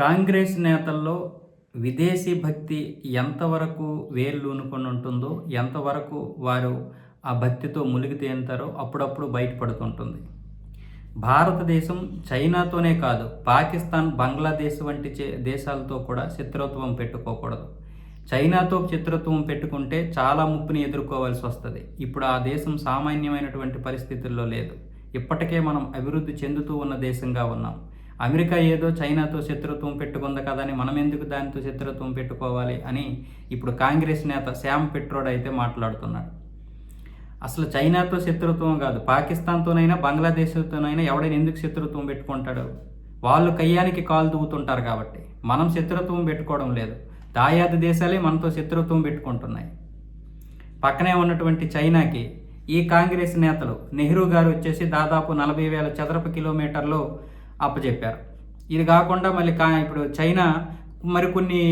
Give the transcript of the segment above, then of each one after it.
కాంగ్రెస్ నేతల్లో విదేశీ భక్తి ఎంతవరకు వేర్లూనుకొని ఉంటుందో ఎంతవరకు వారు ఆ భక్తితో మునిగి తేలుతారో అప్పుడప్పుడు బయటపడుతుంటుంది. భారతదేశం చైనాతోనే కాదు పాకిస్తాన్ బంగ్లాదేశ్ వంటి చే- దేశాలతో కూడా శత్రుత్వం పెట్టుకోకూడదు. చైనాతో శత్రుత్వం పెట్టుకుంటే చాలా ముప్పుని ఎదుర్కోవాల్సి వస్తుంది. ఇప్పుడు ఆ దేశం సామాన్యమైనటువంటి పరిస్థితుల్లో లేదు. ఇప్పటికే మనం అభివృద్ధి చెందుతూ ఉన్న దేశంగా ఉన్నాం. అమెరికా ఏదో చైనాతో శత్రుత్వం పెట్టుకుంది కదని మనం ఎందుకు దానితో శత్రుత్వం పెట్టుకోవాలి అని ఇప్పుడు కాంగ్రెస్ నేత శ్యామ్ పెట్రోడ్ అయితే మాట్లాడుతున్నాడు. అసలు చైనాతో శత్రుత్వం కాదు పాకిస్తాన్తోనైనా బంగ్లాదేశ్తోనైనా ఎవడైనా ఎందుకు శత్రుత్వం పెట్టుకుంటాడు? వాళ్ళు కయ్యానికి కాలు దూగుతుంటారు కాబట్టి. మనం శత్రుత్వం పెట్టుకోవడం లేదు. దాయాది దేశాలే మనతో శత్రుత్వం పెట్టుకుంటున్నాయి. పక్కనే ఉన్నటువంటి చైనాకి ఈ కాంగ్రెస్ నేతలు నెహ్రూ గారు వచ్చేసి దాదాపు నలభై వేల చదరపు కిలోమీటర్లు అప్పచెప్పారు ఇది కాకుండా మళ్ళీ కా ఇప్పుడు చైనా మరికొన్ని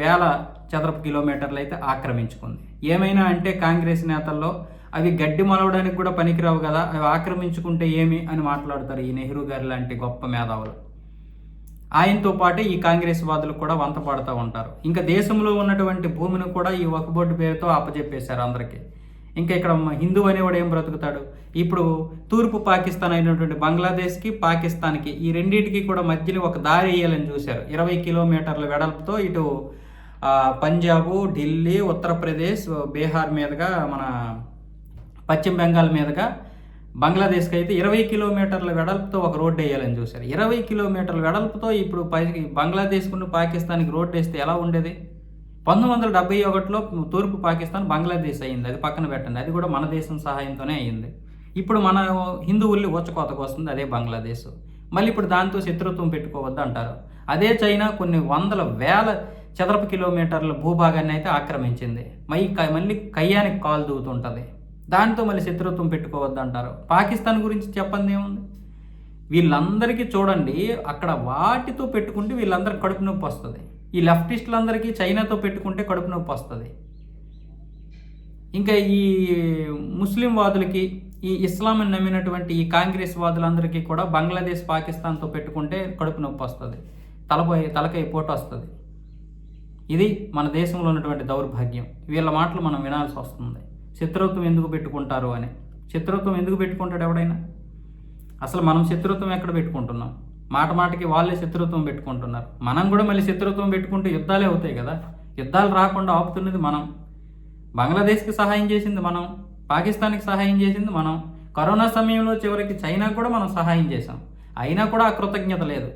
వేల చదరపు కిలోమీటర్లు అయితే ఆక్రమించుకుంది. ఏమైనా అంటే కాంగ్రెస్ నేతల్లో అవి గడ్డి మొలవడానికి కూడా పనికిరావు కదా అవి ఆక్రమించుకుంటే ఏమి అని మాట్లాడతారు ఈ నెహ్రూ గారి లాంటి గొప్ప మేధావులు. ఆయనతో పాటే ఈ కాంగ్రెస్ వాదులు కూడా వంత పడుతూ ఉంటారు. ఇంకా దేశంలో ఉన్నటువంటి భూమిని కూడా ఈ వక్బోర్డు పేరుతో అప్పచెప్పేశారు అందరికీ. ఇంకా ఇక్కడ హిందూ అనేవాడు ఏం బ్రతుకుతాడు? ఇప్పుడు తూర్పు పాకిస్తాన్ అయినటువంటి బంగ్లాదేశ్కి పాకిస్తాన్కి ఈ రెండింటికి కూడా మధ్యలో ఒక దారి వేయాలని చూశారు. ఇరవై కిలోమీటర్ల వెడల్పుతో ఇటు పంజాబు ఢిల్లీ ఉత్తరప్రదేశ్ బీహార్ మీదుగా మన పశ్చిమ బెంగాల్ మీదుగా బంగ్లాదేశ్కి అయితే ఇరవై కిలోమీటర్ల వెడల్పుతో ఒక రోడ్డు వేయాలని చూశారు. ఇరవై కిలోమీటర్ల వెడల్పుతో ఇప్పుడు పై బంగ్లాదేశ్కు పాకిస్తాన్కి రోడ్డు వేస్తే ఎలా ఉండేది? పంతొమ్మిది వందల డెబ్బై ఒకటిలో తూర్పు పాకిస్తాన్ బంగ్లాదేశ్ అయింది అది పక్కన పెట్టండి. అది కూడా మన దేశం సహాయంతోనే అయింది ఇప్పుడు మన హిందువుల్ని ఊచకోతకు వస్తుంది. అదే బంగ్లాదేశ్. మళ్ళీ ఇప్పుడు దాంతో శత్రుత్వం పెట్టుకోవద్దు అంటారు. అదే చైనా కొన్ని వందల వేల చదరపు కిలోమీటర్ల భూభాగాన్ని అయితే ఆక్రమించింది. మై మళ్ళీ కయ్యానికి కాలు దూగుతుంటుంది దాంతో మళ్ళీ శత్రుత్వం పెట్టుకోవద్దు అంటారు. పాకిస్తాన్ గురించి చెప్పండి ఏముంది? వీళ్ళందరికీ చూడండి అక్కడ వాటితో పెట్టుకుంటే వీళ్ళందరికీ కడుపు నొప్పి వస్తుంది. ఈ లెఫ్టిస్టులందరికీ చైనాతో పెట్టుకుంటే కడుపు నొప్పి వస్తుంది. ఇంకా ఈ ముస్లిం వాదులకి ఈ ఇస్లాంని నమ్మినటువంటి ఈ కాంగ్రెస్ వాదులందరికీ కూడా బంగ్లాదేశ్ పాకిస్తాన్తో పెట్టుకుంటే కడుపు నొప్పి వస్తుంది. తలపై తలకై పోటు వస్తుంది. ఇది మన దేశంలో ఉన్నటువంటి దౌర్భాగ్యం. వీళ్ళ మాటలు మనం వినాల్సి వస్తుంది. శత్రుత్వం ఎందుకు పెట్టుకుంటారు అని. శత్రుత్వం ఎందుకు పెట్టుకుంటాడు ఎవడైనా? అసలు మనం శత్రుత్వం ఎక్కడ పెట్టుకుంటున్నాం? మాట మాటకి వాళ్ళే శత్రుత్వం పెట్టుకుంటున్నారు. మనం కూడా మళ్ళీ శత్రుత్వం పెట్టుకుంటే యుద్ధాలే అవుతాయి కదా. యుద్ధాలు రాకుండా ఆపుతున్నది మనం. బంగ్లాదేశ్కి సహాయం చేసింది మనం. పాకిస్తాన్కి సహాయం చేసింది మనం. కరోనా సమయంలో చివరికి చైనాకు కూడా మనం సహాయం చేసాం అయినా కూడా ఆ కృతజ్ఞత లేదు.